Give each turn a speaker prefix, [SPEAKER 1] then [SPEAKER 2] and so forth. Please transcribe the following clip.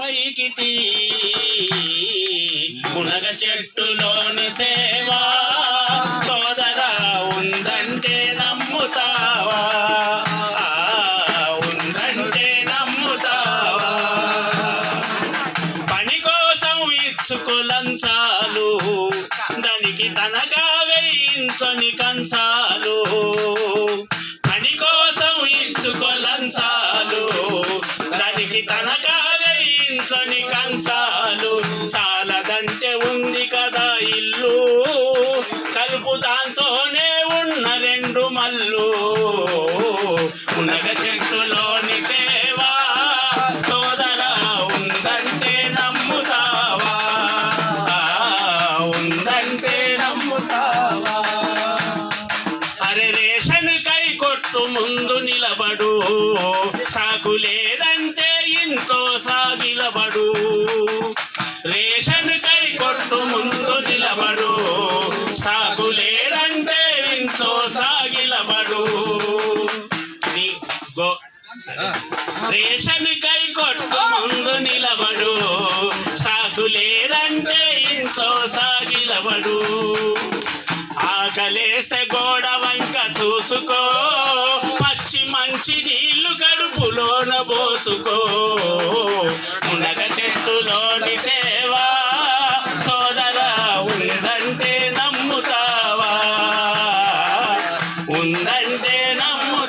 [SPEAKER 1] పైకి తీ. మునగ చెట్టులోని సేవా. సోదరా ఉందంటే నమ్ముతావా? ఉందంటే నమ్ముతావా? పని కోసం ఇచ్చుకు లంచాలు. దానికి తనగా వేయించని కంచాలు. పని కోసం ఇచ్చుకో లంచాలు. దానికి తనగా ఇంట్లోని కంచాలు చాలదంటే ఉంది కదా ఇల్లు. కలుపు దాంతోనే ఉన్న రెండు మల్లు. మునగ చెట్టులోని సేవా సోదర ఉందంటే నమ్ముతావా? ఉందంటే నమ్ముతావా? అరే రేషన్ కై కొట్టు ముందు నిలబడు. సాకు లేదంటే ఇంట్లో సాగిలబడు. రేషన్ కై కొట్టు ముందు నిలబడు. సాగు లేదంటే ఇంట్లో సాగిలబడు. రేషన్ కై కొట్టు ముందు నిలబడు. సాగు లేదంటే ఇంట్లో సాగిలబడు. ఆకలేస్తే గోడ వంక చూసుకో. పచ్చి మంచి నీళ్ళు కడుపులోన పోసుకో. మునగ చెట్టులోని సేవా. సోదర ఉందంటే నమ్ముతావా? ఉందంటే నమ్ము